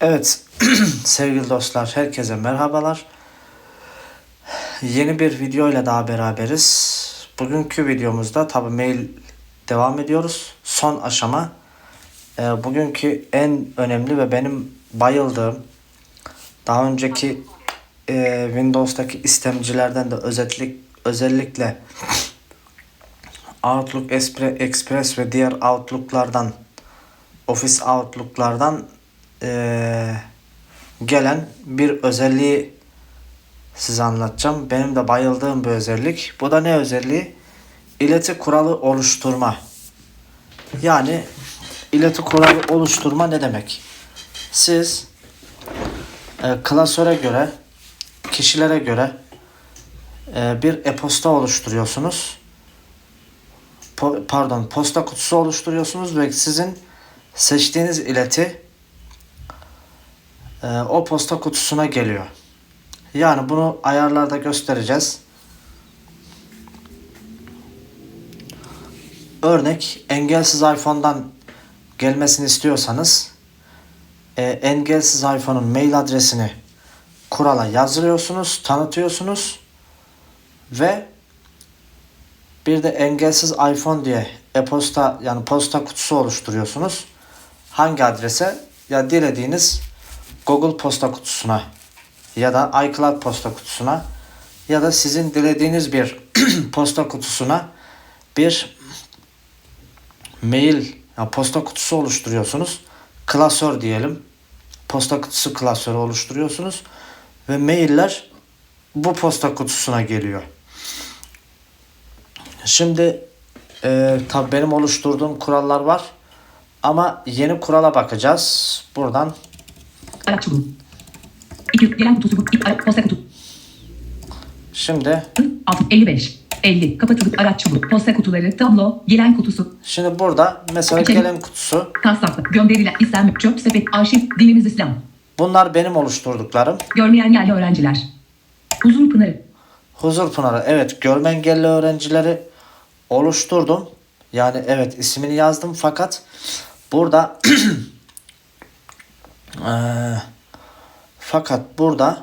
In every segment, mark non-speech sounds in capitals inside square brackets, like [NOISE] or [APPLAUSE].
Evet [CLEARS THROAT] sevgili dostlar herkese merhabalar. Yeni bir video ile daha beraberiz. Bugünkü videomuzda tabi mail devam ediyoruz. Son aşama. Ee, bugünkü en önemli ve benim bayıldığım daha önceki e, Windows'taki istemcilerden de özellik, özellikle [CLEARS THROAT] Outlook Express ve diğer Outlook'lardan Office Outlook'lardan eee, gelen bir özelliği size anlatacağım. Benim de bayıldığım bir özellik. Bu da ne özelliği? İleti kuralı oluşturma. Yani ileti kuralı oluşturma ne demek? Siz e, klasöre göre, kişilere göre e, bir e-posta oluşturuyorsunuz. Po- pardon, posta kutusu oluşturuyorsunuz ve sizin seçtiğiniz ileti e, o posta kutusuna geliyor. Yani bunu ayarlarda göstereceğiz. Örnek engelsiz iPhone'dan gelmesini istiyorsanız e, engelsiz iPhone'un mail adresini kurala yazıyorsunuz, tanıtıyorsunuz ve bir de engelsiz iPhone diye e-posta yani posta kutusu oluşturuyorsunuz. Hangi adrese? Ya dilediğiniz Google posta kutusuna ya da iCloud posta kutusuna ya da sizin dilediğiniz bir [CLEARS THROAT] posta kutusuna bir mail ya posta kutusu oluşturuyorsunuz. Klasör diyelim. Posta kutusu klasörü oluşturuyorsunuz ve mailler bu posta kutusuna geliyor. Şimdi e, tabii benim oluşturduğum kurallar var. Ama yeni kurala bakacağız. Buradan Çubuğu. 2 gelen kutusu. İlk posta kutu. şimdi 6 55 50 kapatılıp araç çubuğu. Posta kutuları. Tablo. Gelen kutusu. şimdi burada mesela İçerik. gelen kutusu Taslaklı. Gönderilen istenme. Çöp sepet. Arşiv. Dilimiz İslam. bunlar benim oluşturduklarım. Görmeyen yerli öğrenciler. Huzur Pınarı. Huzur Pınarı evet görme engelli öğrencileri oluşturdum. Yani evet ismini yazdım fakat burada [CLEARS THROAT] eee, fakat burada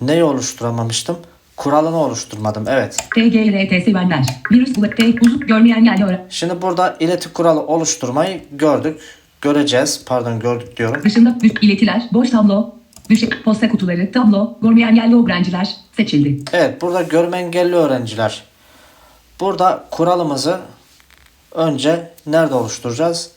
neyi oluşturamamıştım? Kuralını oluşturmadım. Evet. TGRT sevenler. Virüs. Huzur. Görmeyen yerli. Şimdi burada ileti kuralı oluşturmayı gördük. Göreceğiz. Pardon gördük diyorum. Dışında düş iletiler. Boş tablo. Düşe. Posta kutuları. Tablo. Görmeyen yerli öğrenciler. Seçildi. Evet burada görme engelli öğrenciler. Burada kuralımızı önce nerede oluşturacağız?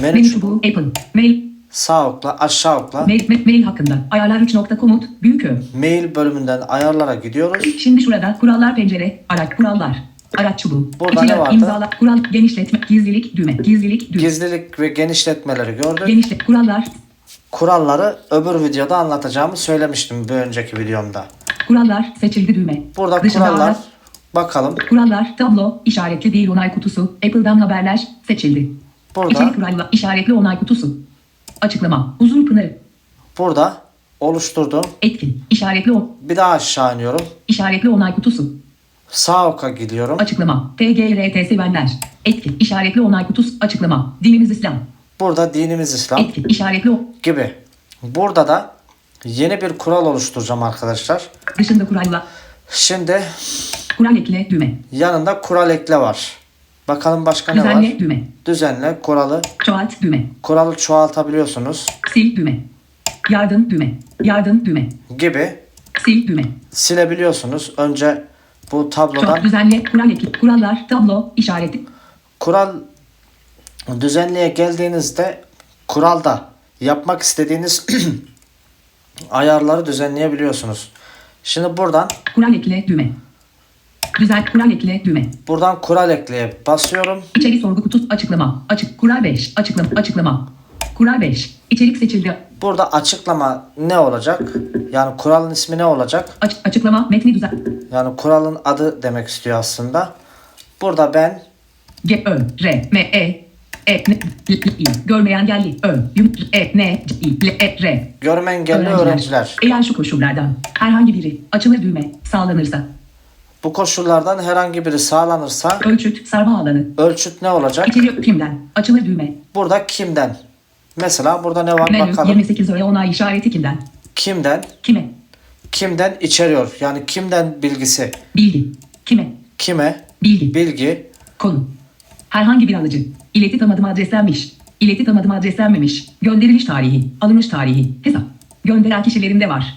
Menü Menü çubuğu. Apple. Mail. Sağ okla aşağı okla. Mail, mail, mail hakkında. Ayarlar 3 nokta komut. Büyük Ö. Mail bölümünden ayarlara gidiyoruz. Şimdi şurada kurallar pencere, araç kurallar, araç çubuğu. Burada ne vardı? imzalar, kural, genişletme, gizlilik, düğme, gizlilik, düğme. Gizlilik ve genişletmeleri gördük. Genişlet, kurallar, Kuralları öbür videoda anlatacağımı söylemiştim bir önceki videomda. kurallar, seçildi düğme. Burada Dışında kurallar araç, bakalım. kurallar, tablo, işaretli değil onay kutusu, Apple'dan haberler, seçildi. Burada İçerik kurallar, işaretli onay kutusu. Açıklama, huzur pınarı, burada oluşturdum. etkin, işaretli o, Bir daha aşağı iniyorum. işaretli onay kutusu. Sağ oka gidiyorum. Açıklama, TGRT sevenler, etkin, işaretli onay kutusu, açıklama, dinimiz İslam, Burada dinimiz İslam. etkin, işaretli o, gibi. Burada da yeni bir kural oluşturacağım arkadaşlar. dışında kurallar, Şimdi kural ekle, düğme. yanında kural ekle var. Bakalım başka ne var? Düzenle düğme. Düzenle kuralı. Çoğalt düğme. Kuralı çoğaltabiliyorsunuz Sil düğme. Yardım düğme. Yardım düğme. gibi Sil düğme. silebiliyorsunuz. Önce bu tablodan düzenle. Kural eki. Kurallar. Tablo. işareti. kural düzenliğe geldiğinizde kuralda yapmak istediğiniz [CLEARS THROAT] ayarları düzenleyebiliyorsunuz. Şimdi buradan Kural ekle düğme. Düzen. Kural ekle düğme. buradan kural ekleye basıyorum. İçeri sorgu kutusu açıklama. Açık. Kural 5. Açıklama. Açıklama. Kural 5. İçerik seçildi. Burada açıklama ne olacak? Yani kuralın ismi ne olacak? Aç, açıklama. Metni düzen. Yani kuralın adı demek istiyor aslında. Burada ben G. Ö. R. M. E. E. N. L. I. Görmeyen geldi. Ö. Yum. E. N. C. I. L. E. R. görme engelli öğrenciler. Eğer şu koşullardan herhangi biri açılır düğme sağlanırsa Bu koşullardan herhangi biri sağlanırsa ölçüt sarma alanı ölçüt ne olacak? İçeri kimden? Açılır düğme. Burada kimden? Mesela burada ne var Menü bakalım. 28 öğe onay işareti kimden? Kimden? Kime? Kimden içeriyor? Yani kimden bilgisi? Bilgi. Kime? Kime? Bilgi. Bilgi. Konu. Herhangi bir alıcı. İleti tamadım adreslenmiş. İleti tamadım adreslenmemiş. Gönderiliş tarihi. Alınış tarihi. Hesap. Gönderen kişilerinde var.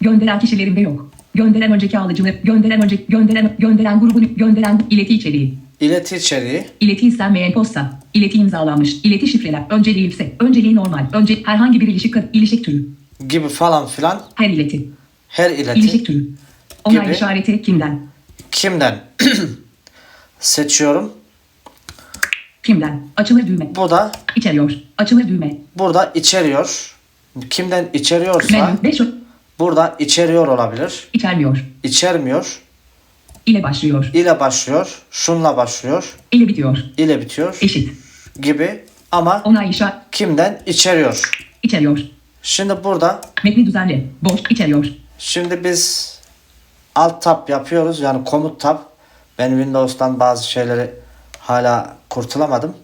Gönderen kişilerinde yok. Gönderen önceki alıcını, gönderen önceki, gönderen, gönderen grubunu, gönderen ileti içeriği. İleti içeriği. İleti istenmeyen posta. İleti imzalanmış. İleti şifreler. Önceliği ise. Önceliği normal. Önce herhangi bir ilişik, ilişik türü. gibi falan filan Her ileti. her ileti İlişik türü. Onay Gibi. işareti kimden? kimden [CLEARS THROAT] seçiyorum. Kimden? Açılır düğme. Bu da İçeriyor. Açılır düğme. burada içeriyor. Kimden içeriyorsa Menü 5 burada içeriyor olabilir. içermiyor. İçermiyor. ile başlıyor. ile başlıyor. Şunla başlıyor. ile bitiyor. ile bitiyor Eşit. gibi ama Onay işaret kimden içeriyor. içeriyor. Şimdi burada Metni düzenle. Boş içeriyor. şimdi biz alt tab yapıyoruz yani komut tab. Ben Windows'tan bazı şeyleri hala kurtulamadım.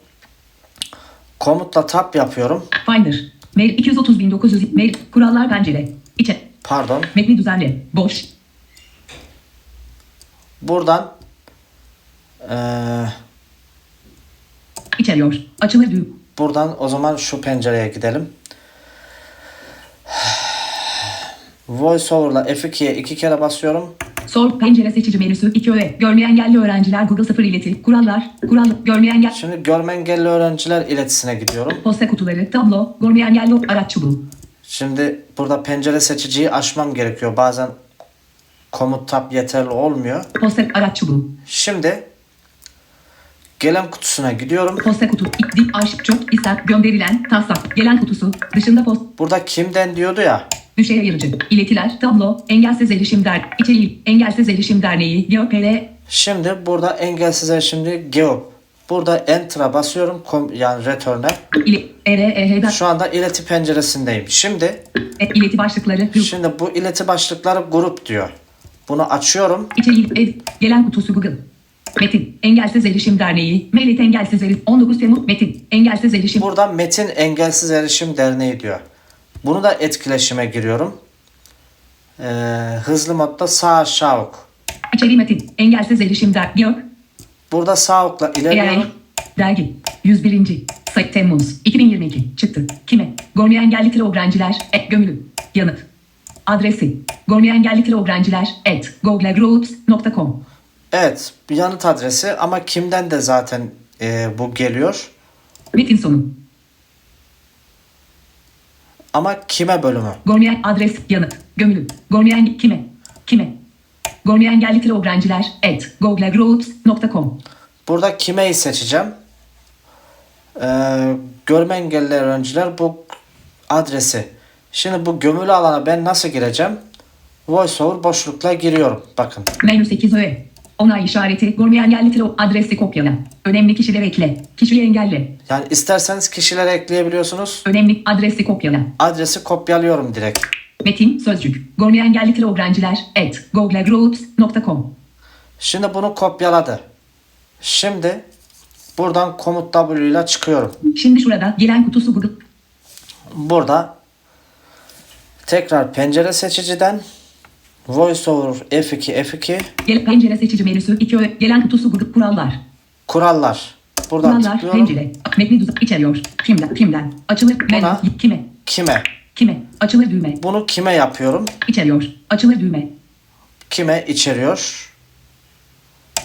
Komutla tab yapıyorum. Finder. Mail 230.900 mail kurallar pencere. İçe. Pardon. Metni düzenle. Boş. Buradan eee, içeriyor. Açılır düğme. buradan o zaman şu pencereye gidelim. VoiceOver'la F2'ye iki kere basıyorum. Sor pencere seçici menüsü 2 öğe. Görmeyen engelli öğrenciler Google 0 ileti. Kurallar. Kural. Görmeyen engel. Şimdi görme engelli öğrenciler iletisine gidiyorum. Posta kutuları. Tablo. Görmeyen engelli araç çubuğu. Şimdi burada pencere seçiciyi açmam gerekiyor. Bazen komut tab yeterli olmuyor. Posta araç çubuğu. Şimdi gelen kutusuna gidiyorum. Posta kutu. İk, dik, aş, çok, ister, gönderilen, taslak, gelen kutusu, dışında post, Burada kimden diyordu ya. düşe yayıncı, iletiler, tablo, engelsiz erişim der, içeriği, engelsiz erişim derneği, GOPR, Şimdi burada engelsiz şimdi Geop. Burada Enter'a basıyorum. Kom- yani Return'e. EH'den, Şu anda ileti penceresindeyim. Şimdi e, ileti başlıkları, şimdi bu ileti başlıkları grup diyor. Bunu açıyorum. içeriği, ed, gelen kutusu Google. Metin, engelsiz erişim derneği, Melit engelsiz erişim, 19 Temmuz, Metin, engelsiz erişim, Burada Metin Engelsiz Erişim Derneği diyor. Bunu da etkileşime giriyorum. Ee, hızlı modda sağ aşağı ok. içeriği Metin, engelsiz erişim der, GOP, Burada sağ okla ER, ilerliyorum. dergi, 101. Sayı Temmuz, 2022, çıktı, kime, Gormi engelli tire öğrenciler, et gömülü, yanıt, adresi, Gormi engelli tire öğrenciler, et, googlegroups.com, Evet bir yanıt adresi ama kimden de zaten e, bu geliyor. metin sonu, Ama kime bölümü. Gormi adres, yanıt, gömülü, Gormi engelli, kime, kime, Gormi engelli öğrenciler, et, googlegroups.com, Burada kimeyi seçeceğim. Ee, görme engelli öğrenciler bu adresi. Şimdi bu gömülü alana ben nasıl gireceğim? VoiceOver boşlukla giriyorum. Bakın. menü 8 öğe, onay işareti, Gormi engelli adresi kopyala, önemli kişiler ekle, kişiyi engelle, Yani isterseniz kişilere ekleyebiliyorsunuz. önemli adresi kopyala, Adresi kopyalıyorum direkt. Metin Sözcük. Gormi engelli tire öğrenciler. Et. googlegroups.com. Şimdi bunu kopyaladı. Şimdi buradan komut W ile çıkıyorum. Şimdi şurada gelen kutusu Google. Burada tekrar pencere seçiciden VoiceOver F2 F2 Gel pencere seçici menüsü. 2 öğe. Gelen kutusu Google. Kurallar. kurallar. Buradan Kurallar. tıklıyorum. Pencere. Metni düzen içeriyor. Kimden? Kimden? Açılır. Buna. Kime? Kime? Kime? Açılır düğme. Bunu kime yapıyorum? İçeriyor. Açılır düğme. Kime içeriyor?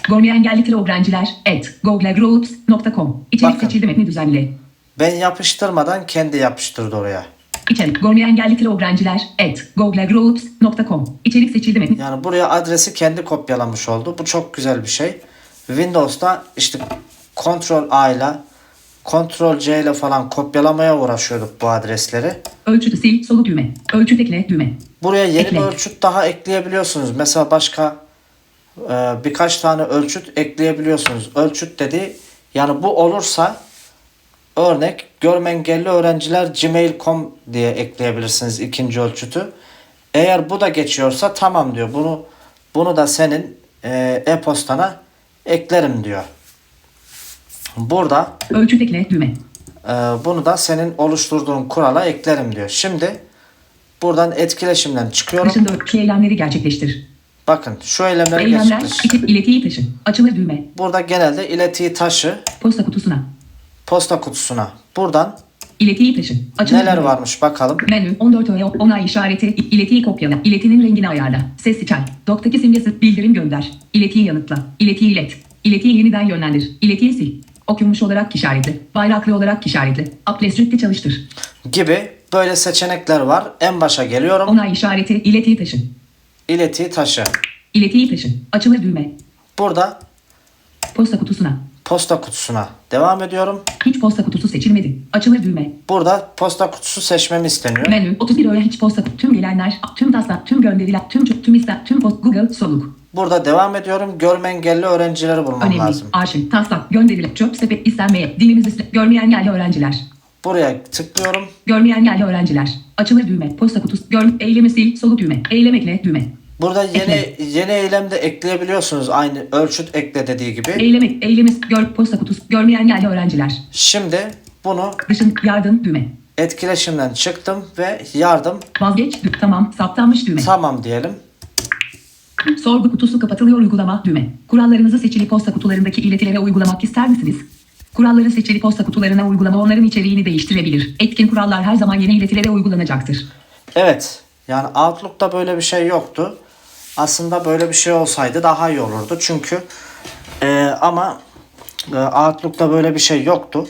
Gormi engelli tire öğrenciler. Et. googlegroups.com. İçerik Bakın. seçildi metni düzenle. Ben yapıştırmadan kendi yapıştırdı oraya. İçerik. Gormi engelli tire öğrenciler. Et. googlegroups.com. İçerik seçildi metni. Yani buraya adresi kendi kopyalamış oldu. Bu çok güzel bir şey. Windows'ta işte Ctrl A ile Ctrl C ile falan kopyalamaya uğraşıyorduk bu adresleri. Ölçütü sil. Solu düğme. Ölçüt ekle düğme. Buraya yeni Ekle. bir ölçüt daha ekleyebiliyorsunuz. Mesela başka e, birkaç tane ölçüt ekleyebiliyorsunuz. Ölçüt dedi yani bu olursa örnek görme engelli öğrenciler gmail.com diye ekleyebilirsiniz ikinci ölçütü. Eğer bu da geçiyorsa tamam diyor. Bunu bunu da senin e, e-postana eklerim diyor. Burada Ölçüt ekle düğme. Ee, bunu da senin oluşturduğun kurala eklerim diyor. Şimdi buradan etkileşimden çıkıyorum. Dışında şu eylemleri gerçekleştir. Bakın şu eylemleri Eylemler gerçekleş. iki iletiyi taşı. Açılır düğme. Burada genelde iletiyi taşı Posta kutusuna. posta kutusuna. Buradan İletiyi taşı. Açılır neler düğme. varmış bakalım. Menü 14 öğe onay işareti iletiyi kopyala iletinin rengini ayarla ses seçen doktaki simgesi bildirim gönder iletiyi yanıtla iletiyi ilet iletiyi yeniden yönlendir iletiyi sil okumuş olarak işaretli bayraklı olarak işaretli Uplestrict'i çalıştır Gibi böyle seçenekler var. En başa geliyorum. onay işareti iletiyi taşı İletiyi taşı. iletiyi taşı açılır düğme Burada posta kutusuna posta kutusuna devam ediyorum. hiç posta kutusu seçilmedi açılır düğme Burada posta kutusu seçmemi isteniyor. menü 31 öğe hiç posta tüm gelenler tüm taslak tüm gönderiler tüm tüm ister tüm post Google soluk Burada devam ediyorum. Görme engelli öğrencileri bulmam önemli lazım. arşiv taslak gönderiler çöp sepet istenmeye dilimiz iste görmeyen engelli öğrenciler Buraya tıklıyorum. Görmeyen engelli öğrenciler. Açılır düğme. Posta kutusu. Gör, eylemi sil. Solu düğme. Eylem ekle düğme. Burada yeni Ekle. yeni eylem de ekleyebiliyorsunuz. Aynı ölçüt ekle dediği gibi. Eylem ek, eylemi gör, posta kutusu. Görmeyen engelli öğrenciler. Şimdi bunu Dışın yardım düğme. etkileşimden çıktım ve yardım Vazgeç. Tamam. Saptanmış düğme. tamam diyelim. Sorgu kutusu kapatılıyor uygulama düğme. Kurallarınızı seçili posta kutularındaki iletilere uygulamak ister misiniz? Kuralları seçili posta kutularına uygulama onların içeriğini değiştirebilir. Etkin kurallar her zaman yeni iletilere uygulanacaktır. Evet. Yani Outlook'ta böyle bir şey yoktu. Aslında böyle bir şey olsaydı daha iyi olurdu. Çünkü e, ama e, Outlook'ta böyle bir şey yoktu.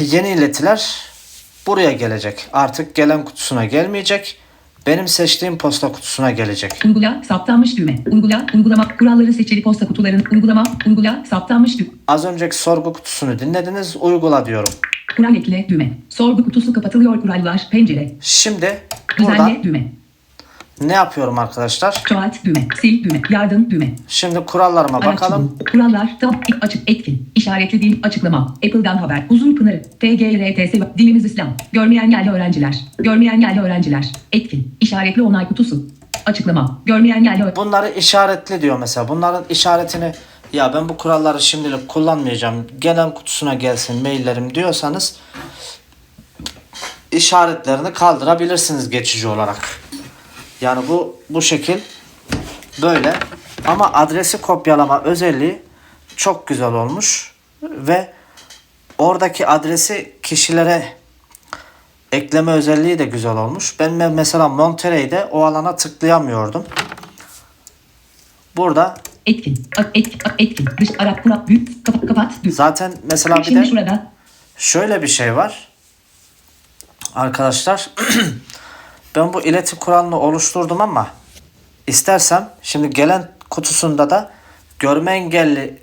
Yeni iletiler buraya gelecek. Artık gelen kutusuna gelmeyecek. Benim seçtiğim posta kutusuna gelecek. Uygula saptanmış düğme. Uygula uygulama kuralları seçili posta kutuların uygulama uygula saptanmış düğme. Az önceki sorgu kutusunu dinlediniz. Uygula diyorum. Kural ekle düğme. Sorgu kutusu kapatılıyor kurallar pencere. Şimdi burada Düzenle düğme. Ne yapıyorum arkadaşlar? Çoğalt düğme. Sil düğme. Yardım düğme. Şimdi kurallarıma Araç bakalım. Kurallar tam açık etkin. İşaretli değil açıklama. Apple'dan haber. Uzun pınarı. TGRTS dilimiz İslam. Görmeyen engelli öğrenciler. Görmeyen engelli öğrenciler. Etkin. İşaretli onay kutusu. Açıklama. Görmeyen engelli. Bunları işaretli diyor mesela. Bunların işaretini ya ben bu kuralları şimdilik kullanmayacağım. Gelen kutusuna gelsin maillerim diyorsanız işaretlerini kaldırabilirsiniz geçici olarak. Yani bu bu şekil böyle ama adresi kopyalama özelliği çok güzel olmuş ve oradaki adresi kişilere ekleme özelliği de güzel olmuş. Ben me- mesela Monterey'de o alana tıklayamıyordum. Burada Etkin. Etkin. Etkin. Dış Arap kural. Büyük. Kapat. Kapat. Zaten mesela bir Şimdi de şurada. şöyle bir şey var. Arkadaşlar [CLEARS THROAT] ben bu ileti kuralını oluşturdum ama istersem şimdi gelen kutusunda da görme engelli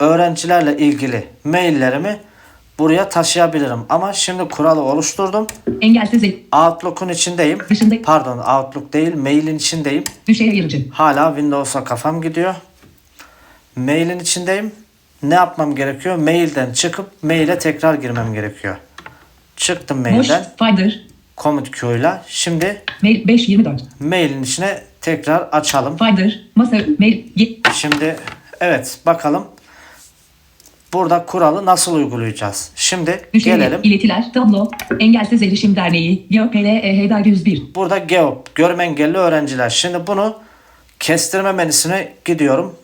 öğrencilerle ilgili maillerimi buraya taşıyabilirim. Ama şimdi kuralı oluşturdum. Engelsiz el. Outlook'un içindeyim. Dışında. Pardon Outlook değil mailin içindeyim. Düşey ayırıcı. Hala Windows'a kafam gidiyor. Mailin içindeyim. Ne yapmam gerekiyor? Mailden çıkıp maile tekrar girmem gerekiyor. Çıktım Boş. mailden. Finder. Command Q'yla. Şimdi Mail 524. mailin içine tekrar açalım. Finder. Masa. Mail. Şimdi evet bakalım. Burada kuralı nasıl uygulayacağız? Şimdi Düşey gelelim. iletiler. Tablo. Engelsiz Erişim Derneği. Der 101. Burada GEOP, görme engelli öğrenciler. Şimdi bunu kestirme menüsüne gidiyorum.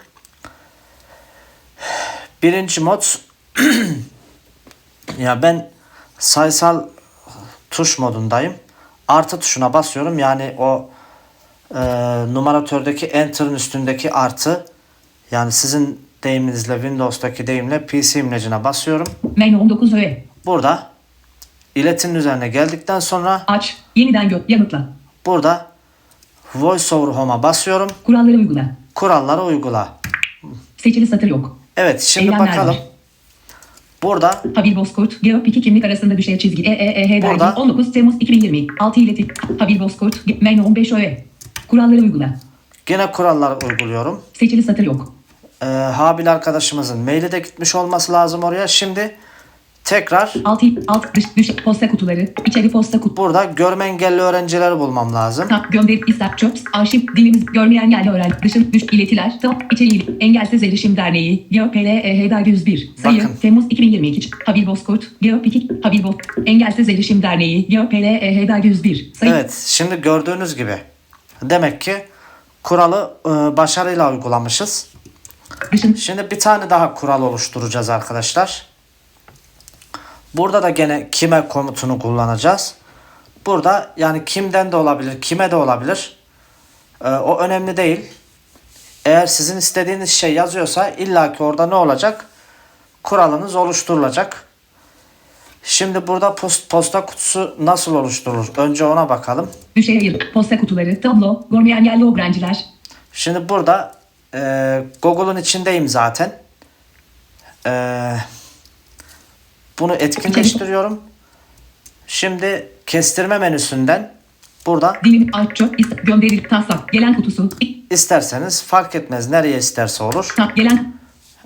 Birinci mod [CLEARS THROAT] ya ben sayısal tuş modundayım. Artı tuşuna basıyorum. Yani o e, numaratördeki enter'ın üstündeki artı yani sizin deyiminizle Windows'taki deyimle PC imlecine basıyorum. Menü 19 öğe. Burada iletinin üzerine geldikten sonra Aç. Yeniden gö. Yanıtla. Burada VoiceOver Home'a basıyorum. Kuralları uygula. Kuralları uygula. Seçili satır yok. Evet şimdi Eylemler bakalım. var. Burada Habil Bozkurt, Geop 2 kimlik arasında düşey çizgi E EEEH Burada. dergi 19 Temmuz 2020 6 ileti Habil Bozkurt, menü 15 öğe. Kuralları uygula. gene kuralları uyguluyorum. Seçili satır yok. Ee, Habil arkadaşımızın maili de gitmiş olması lazım oraya. Şimdi tekrar Alt, alt, dış, dış, posta kutuları, içeri posta kutu, burada görme engelli öğrencileri bulmam lazım. tak, gönder, ister, çöp, arşiv, dilimiz, görmeyen yerli öğrenci, dışın, düş, iletiler, top, içeriği, engelsiz erişim derneği, GeoPLEH'da 101, sayı, Bakın. Temmuz 2022, Habib Bozkurt, Geopikik, Habib Boz, engelsiz erişim derneği, GeoPLEH'da 101, sayı, Evet, şimdi gördüğünüz gibi demek ki kuralı e, başarıyla uygulamışız. dışın, Şimdi bir tane daha kural oluşturacağız arkadaşlar. Burada da gene kime komutunu kullanacağız. Burada yani kimden de olabilir, kime de olabilir. Ee, o önemli değil. Eğer sizin istediğiniz şey yazıyorsa illaki orada ne olacak? Kuralınız oluşturulacak. Şimdi burada post, posta kutusu nasıl oluşturulur? Önce ona bakalım. düşe yayır, posta kutuları, tablo, görmeyen yerli öğrenciler, Şimdi burada e, Google'un içindeyim zaten. E, bunu etkinleştiriyorum. Şimdi kestirme menüsünden burada dilim, alt, çöp, ist, gönderil, taslak, gelen kutusu, isterseniz fark etmez nereye isterse olur. tak, gelen,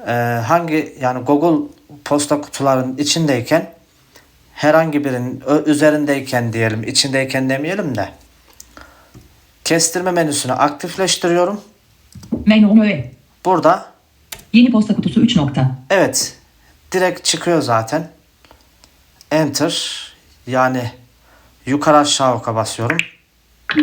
E, hangi yani Google posta kutularının içindeyken herhangi birinin üzerindeyken diyelim içindeyken demeyelim de kestirme menüsünü aktifleştiriyorum. menü, Burada yeni posta kutusu 3 nokta, Evet. Direkt çıkıyor zaten. Enter. Yani yukarı aşağı oka basıyorum.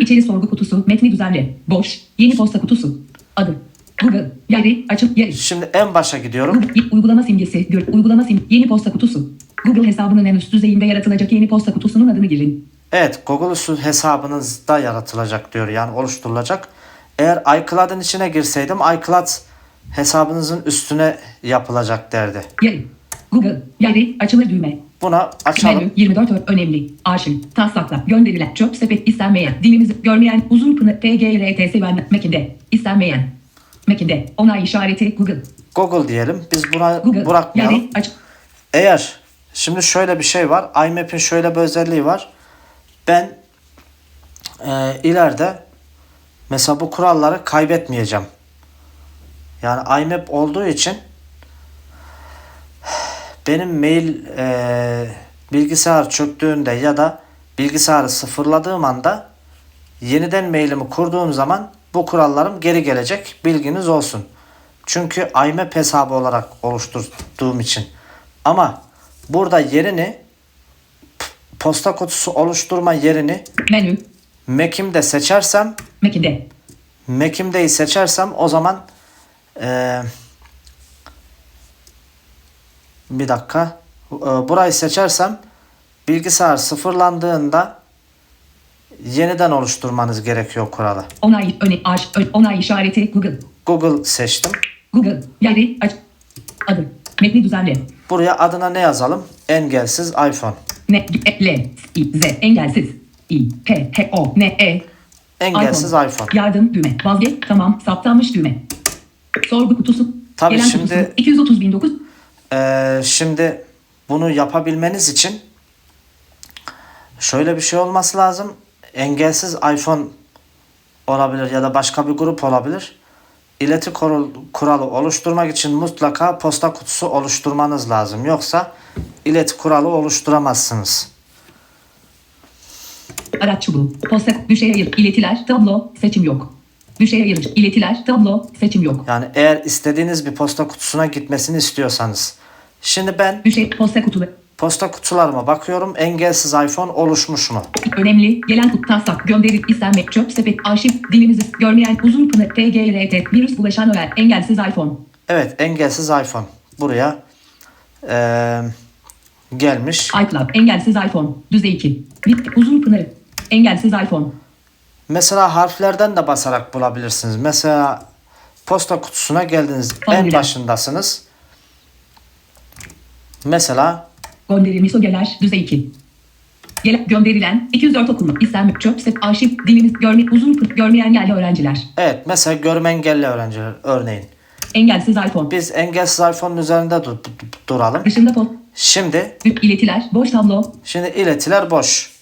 İçeri sorgu kutusu, metni düzenle, boş, yeni posta kutusu, adı, Google, yeri, açık, yeri, Şimdi en başa gidiyorum. Google, uygulama simgesi, gör, uygulama sim, yeni posta kutusu, Google hesabının en üst düzeyinde yaratılacak yeni posta kutusunun adını girin. Evet Google Su hesabınızda yaratılacak diyor. Yani oluşturulacak. Eğer iCloud'ın içine girseydim iCloud hesabınızın üstüne yapılacak derdi. Yeri, Google, yeri, açılır düğme, Buna açalım. menü, 24 ö- önemli, arşiv, taslakla, gönderilen, çöp sepet, istenmeyen, dilimizi görmeyen, uzun pını, PGRTS ben, Mekinde, istenmeyen, Mekinde, onay işareti, Google, Google diyelim. Biz buna Google, bırakmayalım. yeri, aç, Eğer şimdi şöyle bir şey var. IMAP'in şöyle bir özelliği var. Ben e, ileride mesela bu kuralları kaybetmeyeceğim. Yani IMAP olduğu için benim mail e, bilgisayar çöktüğünde ya da bilgisayarı sıfırladığım anda yeniden mailimi kurduğum zaman bu kurallarım geri gelecek. Bilginiz olsun. Çünkü IMAP hesabı olarak oluşturduğum için. Ama burada yerini posta kutusu oluşturma yerini menü, Mac'imde seçersem Mekinde, Mac'imdeyi seçersem o zaman eee, bir dakika. Ee, burayı seçersem bilgisayar sıfırlandığında yeniden oluşturmanız gerekiyor kuralı. Onay, öne, aç, onay işareti Google. Google seçtim. Google, yeri, aç, adı, metni düzenle. Buraya adına ne yazalım? Engelsiz iPhone. Ne, e, L, I, Z, engelsiz, I, P, H, O, N, E. Engelsiz iPhone. iPhone. Yardım düğme, vazgeç, tamam, saptanmış düğme. Sorgu kutusu. Tabii Gelen şimdi... 230.009 ee, şimdi bunu yapabilmeniz için şöyle bir şey olması lazım. Engelsiz iPhone olabilir ya da başka bir grup olabilir. İleti kuralı oluşturmak için mutlaka posta kutusu oluşturmanız lazım. Yoksa ileti kuralı oluşturamazsınız. Araç çubuğu. Posta. Düşe yayır. İletiler. Tablo. Seçim yok. Düşe yayır. İletiler. Tablo. Seçim yok. Yani eğer istediğiniz bir posta kutusuna gitmesini istiyorsanız. Şimdi ben Düşe. Posta kutuları. posta kutularıma bakıyorum. Engelsiz iPhone oluşmuş mu? Önemli. Gelen kutu taslak. Gönderip istenme. Çöp sepet. Arşiv. Dilimizi görmeyen uzun pını. TGRT. Virüs bulaşan öğen. Engelsiz iPhone. Evet engelsiz iPhone. Buraya eee, gelmiş. iCloud. Engelsiz iPhone. Düzey 2. Bit. Uzun pınarı. Engelsiz iPhone. Mesela harflerden de basarak bulabilirsiniz. Mesela posta kutusuna geldiniz. En Favoriler. başındasınız. Mesela Gönderilmiş ögeler düzey 2. Gele, gönderilen 204 okuma istenme çöp sep arşiv dilimiz görme uzun pı- görmeyen yerli öğrenciler. evet mesela görme engelli öğrenciler örneğin. Engelsiz iPhone. Biz engelsiz iPhone'un üzerinde dur- dur- duralım. Dışında post Şimdi iletiler boş tablo şimdi iletiler boş.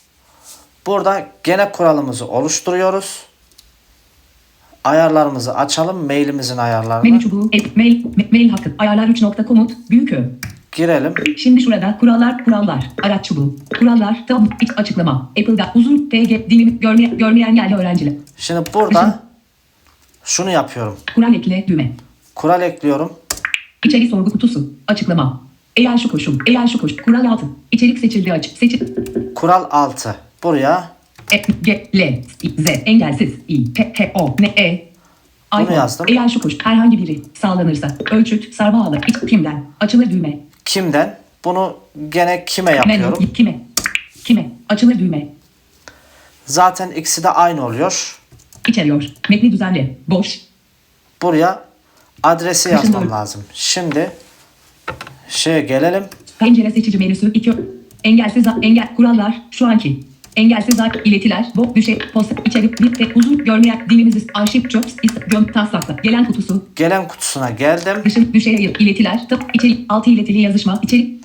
Burada gene kuralımızı oluşturuyoruz. Ayarlarımızı açalım. Mailimizin ayarlarını. menü çubuğu et, mail mail hakkı ayarlar 3 nokta komut büyük ö. Girelim. Şimdi şurada kurallar, kurallar, araç çubuğu, kurallar, tab, iç açıklama, Apple'da uzun, TG, dilim, görme, görmeyen engelli öğrenciler. Şimdi burada şunu yapıyorum. Kural ekle, düğme. Kural ekliyorum. İçeri sorgu kutusu, açıklama. Eğer şu koşul, eğer şu koşul, kural altı, içerik seçildi açık, seçil, Kural 6. Buraya E, G, L, Z, engelsiz, I, P, H, O, N, E. iPhone, yazdım. Eğer şu koş, herhangi biri sağlanırsa, ölçüt, sarma ağı, iç, kimden, açılır düğme, kimden? Bunu gene kime yapıyorum? kime, kime, açılır düğme, Zaten ikisi de aynı oluyor. içeriyor, metni düzenle, boş, Buraya adresi Dışında yazmam öyle. lazım. Şimdi şeye gelelim. pencere seçici menüsü, iki, engelsiz, engel, kurallar, şu anki, engelsiz, iletiler, bu, düşe, posta, içerik, bir, ve uzun, görmeyen, dilimiz, arşiv, jobs, is, göm, taslakla, gelen kutusu, Gelen kutusuna geldim. Dışın düşe yayın, iletiler, tıp, içerik, altı iletili yazışma, içerik,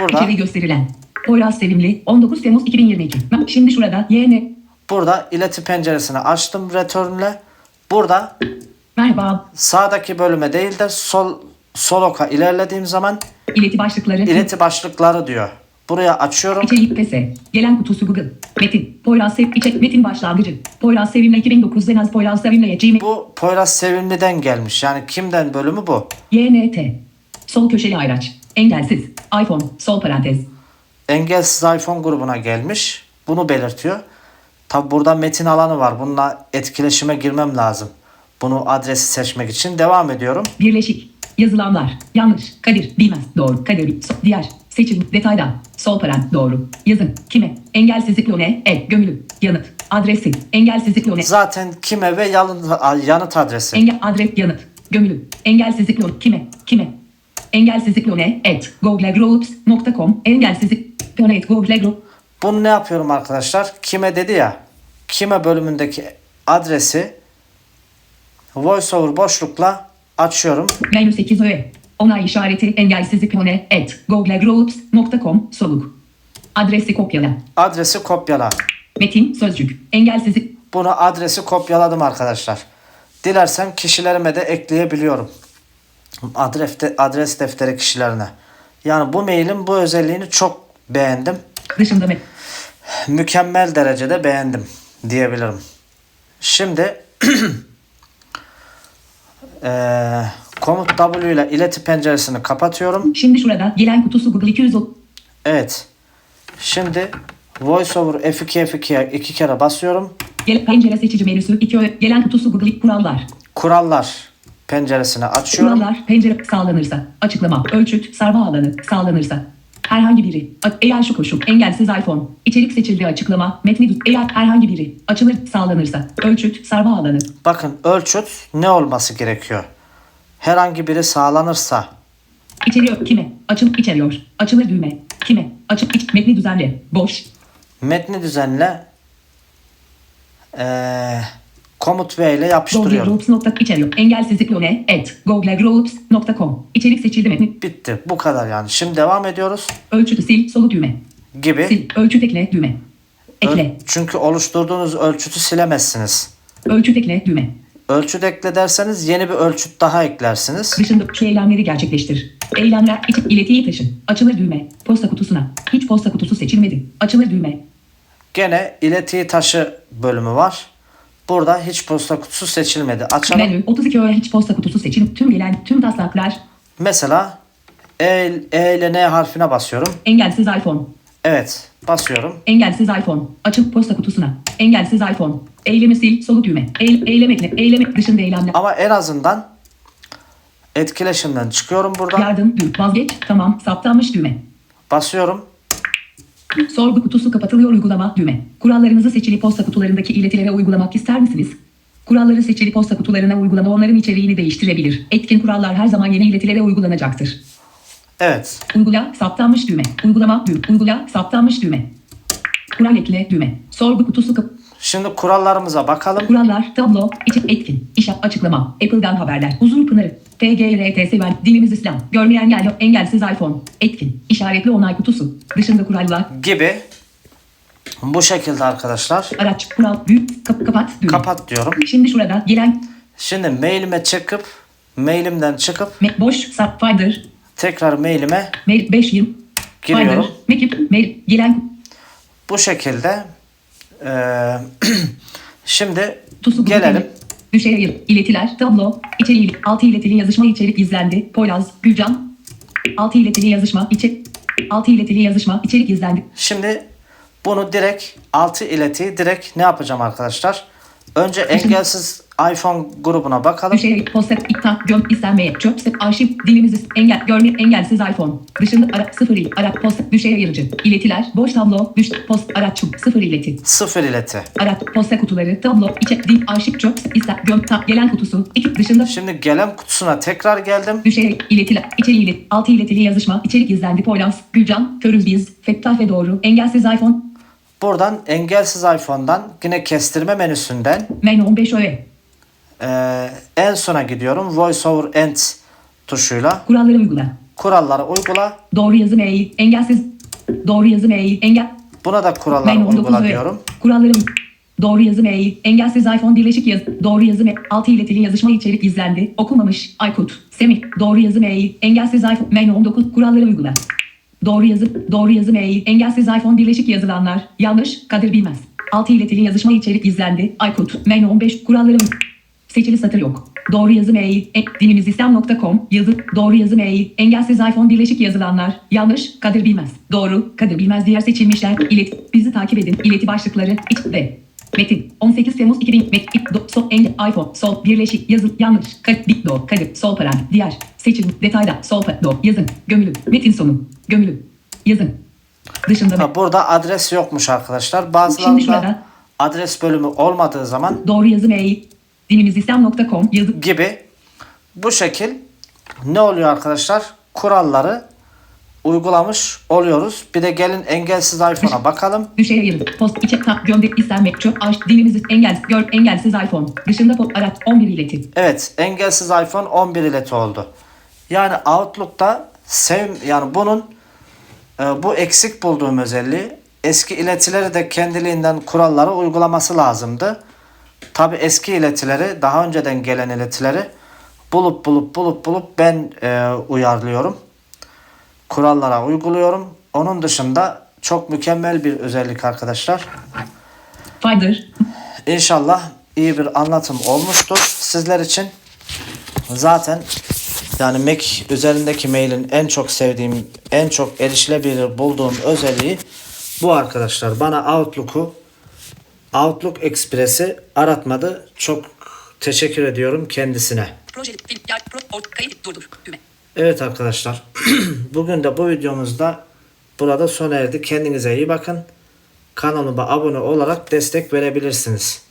Burada içeriği gösterilen. Poyraz Sevimli, 19 Temmuz 2022. Bak Şimdi şurada, yeğeni, burada ileti penceresini açtım return'le. Burada merhaba, sağdaki bölüme değil de sol sol oka ilerlediğim zaman ileti başlıkları, ileti başlıkları diyor. Buraya açıyorum. içerik pese, gelen kutusu Google, metin, Poyraz Sev, içerik, metin başlangıcı, Poyraz Sevimli 2009 en az Poyraz Sevimli'ye, Gmail, Bu Poyraz Sevimli'den gelmiş. Yani kimden bölümü bu? YNT, sol köşeli ayraç, engelsiz, iPhone, sol parantez, Engelsiz iPhone grubuna gelmiş. Bunu belirtiyor. Tabi burada metin alanı var. Bununla etkileşime girmem lazım. Bunu adresi seçmek için devam ediyorum. birleşik, yazılanlar, yanlış, Kadir, bilmez, doğru, Kadir, diğer, seçim, detayda, sol parantez, doğru, yazın, kime, engelsizlik yöne, e, gömülü, yanıt, adresi, engelsizlik yöne, Zaten kime ve yanıt, yanıt adresi. Engel adres yanıt. Gömülü. Engelsizlik yol. Kime? Kime? Engelsizlik yöne et googlegroups.com engelsizlik yöne et googlegroup Bunu ne yapıyorum arkadaşlar? Kime dedi ya. Kime bölümündeki adresi voiceover boşlukla açıyorum. menü 8 öğe. Onay işareti engelsizlik yöne et googlegroups.com soluk. Adresi kopyala. Adresi kopyala. Metin sözcük. Engelsizlik Bunu adresi kopyaladım arkadaşlar. Dilersem kişilerime de ekleyebiliyorum. Adres, de- adres defteri kişilerine. Yani bu mailin bu özelliğini çok beğendim. dışında met. Mükemmel derecede beğendim diyebilirim. Şimdi [CLEARS THROAT] eee, komut W ile ileti penceresini kapatıyorum. Şimdi şurada gelen kutusu Google 210. Evet. Şimdi VoiceOver F2 F2'ye iki kere basıyorum. Gel pencere seçici menüsü 2 öğe. Gelen kutusu Google kurallar. Kurallar penceresini açıyorum. Kurallar pencere sağlanırsa. Açıklama. Ölçüt. Sarma alanı sağlanırsa. Herhangi biri. Eğer şu koşul. Engelsiz iPhone. İçerik seçildi açıklama. Metni Eğer herhangi biri. Açılır sağlanırsa. Ölçüt. Sarma alanı. Bakın ölçüt ne olması gerekiyor? Herhangi biri sağlanırsa İçeriyor. Kime? Açıl içeriyor. Açılır düğme. Kime? Açıp iç. Metni düzenle. Boş. metni düzenle eee, komut V ile yapıştırıyorum. Googlegroups. içeriyor. Engelsizlik yöne. Et. Googlegroups.com. İçerik seçildi metni. Bitti. Bu kadar yani. Şimdi devam ediyoruz Ölçütü sil. Solu düğme. gibi. Sil. Ölçüt ekle. Düğme. Ekle. Çünkü oluşturduğunuz ölçütü silemezsiniz. Ölçüt ekle. Düğme. Ölçüt ekle derseniz yeni bir ölçüt daha eklersiniz. Dışında şu eylemleri gerçekleştir. Eylemler için iletiyi taşın. Açılır düğme. Posta kutusuna. Hiç posta kutusu seçilmedi. Açılır düğme. Gene iletiyi taşı bölümü var. Burada hiç posta kutusu seçilmedi. Açalım. Menü 32 öğe hiç posta kutusu seçilim. Tüm gelen tüm taslaklar. Mesela E, e ile N harfine basıyorum. Engelsiz iPhone. Evet basıyorum. Engelsiz iPhone. Açık posta kutusuna. Engelsiz iPhone. Eylemi sil. Solu düğme. Eyle, eylem ekle. Eylem dışında eylemler. Ama en azından etkileşimden çıkıyorum buradan. Yardım düğme. Vazgeç. Tamam. Saptanmış düğme. Basıyorum. Sorgu kutusu kapatılıyor uygulama düğme. Kurallarınızı seçili posta kutularındaki iletilere uygulamak ister misiniz? Kuralları seçili posta kutularına uygulama onların içeriğini değiştirebilir. Etkin kurallar her zaman yeni iletilere uygulanacaktır. Evet. Uygula saptanmış düğme. Uygulama düğme. Uygula saptanmış düğme. Kural ekle düğme. Sorgu kutusu kap Şimdi kurallarımıza bakalım. Kurallar, tablo, içi etkin, iş açıklama, Apple'dan haberler, huzur pınarı, TGRT seven, dilimiz İslam, görmeyen engelli, engelsiz iPhone, etkin, işaretli onay kutusu, dışında kurallar, Gibi. Bu şekilde arkadaşlar. araç, kural, büyük, kap, kapat, düğme. Kapat diyorum. Şimdi şurada gelen Şimdi mailime çıkıp mailimden çıkıp me- boş, sub, finder, tekrar mailime Mail 5 20. Giriyorum. Finder. Mekip. Mail. Gelen. bu şekilde eee, [CLEARS THROAT] şimdi grubu gelelim. temi. Düşey ayır. İletiler. Tablo. İçeriği. Altı iletili yazışma içerik izlendi. Poyraz. Gülcan. Altı iletili yazışma. içe Altı iletili yazışma. içerik izlendi. Şimdi bunu direkt 6 ileti direkt ne yapacağım arkadaşlar? Önce engelsiz iPhone grubuna bakalım. Ayır. Posta. İptal. Göm. istenmeye. Çöp. Sık. Arşiv. Dilimizi. Engel. Görme. Engelsiz iPhone. Dışında. Ara. Sıfır il. Ara. Posta. Düşey ayırıcı. İletiler. Boş tablo. Düş. Post. Araç. Sıfır ileti. 0 ileti. Araç. Posta kutuları. Tablo. içe Dil. Arşiv. Çöp. İster. Göm. Ta, gelen kutusu. İki. Dışında. Şimdi gelen kutusuna tekrar geldim. Düşey, iletiler, içeri ilet, altı iletili yazışma, içerik izlendi, Poyraz, Gülcan, Körüz Biz, Fettah ve Doğru, Engelsiz iPhone, Buradan engelsiz iPhone'dan yine kestirme menüsünden Men 15 öğe, eee, en sona gidiyorum. Voice over End tuşuyla. Kuralları uygula, kuralları uygula. doğru yazı mail, engelsiz, doğru yazı mail, engel, Buna da kuralları 19 uygula diyorum. kuralları Doğru yazı mail, engelsiz iPhone birleşik yaz, doğru yazı mail, altı iletili yazışma içerik izlendi, okumamış, Aykut, Semih, doğru yazı mail, engelsiz iPhone, Men 19, kuralları uygula. Doğru yazı, doğru yazı mail, engelsiz iPhone birleşik yazılanlar, yanlış, Kadir Bilmez. Altı iletili yazışma içerik izlendi, Aykut, Men 15, kuralları uy- Seçili satır yok. Doğru yazı mail, e, dinimizistem.com, yıldız, doğru yazı mail, engelsiz iPhone birleşik yazılanlar, yanlış, Kadir Bilmez. Doğru, Kadir Bilmez diğer seçilmişler, ilet, bizi takip edin, ileti başlıkları, iç ve Metin 18 Temmuz 2000 Metin do, sol, engel, iPhone sol birleşik yazı yanlış Kadir bit do Kadir sol parant diğer seçim detayda sol do yazın gömülü metin sonu gömülü yazın dışında Ha, burada adres yokmuş arkadaşlar. Bazılarında adres bölümü olmadığı zaman doğru yazı mail dinimizistem.com yıldız gibi bu şekil ne oluyor arkadaşlar? Kuralları uygulamış oluyoruz. Bir de gelin engelsiz iPhone'a bakalım. Düşey ayırın. Post içe ta gönder istenmek çok aç dilimizi engel gör engelsiz iPhone. Dışında pop araç 11 ileti. Evet, engelsiz iPhone 11 ileti oldu. Yani Outlook'ta sev yani bunun e, bu eksik bulduğum özelliği eski iletileri de kendiliğinden kuralları uygulaması lazımdı. Tabi eski iletileri daha önceden gelen iletileri bulup bulup bulup bulup ben e, uyarlıyorum. Kurallara uyguluyorum. Onun dışında çok mükemmel bir özellik arkadaşlar. Finder. İnşallah iyi bir anlatım olmuştur sizler için. Zaten yani Mac üzerindeki mailin en çok sevdiğim, en çok erişilebilir bulduğum özelliği bu arkadaşlar. Bana Outlook'u Outlook Express'i aratmadı. Çok teşekkür ediyorum kendisine. Proje kayıt durdur düğme. Evet arkadaşlar. [CLEARS THROAT] Bugün de bu videomuzda burada sona erdi. Kendinize iyi bakın. Kanalıma abone olarak destek verebilirsiniz.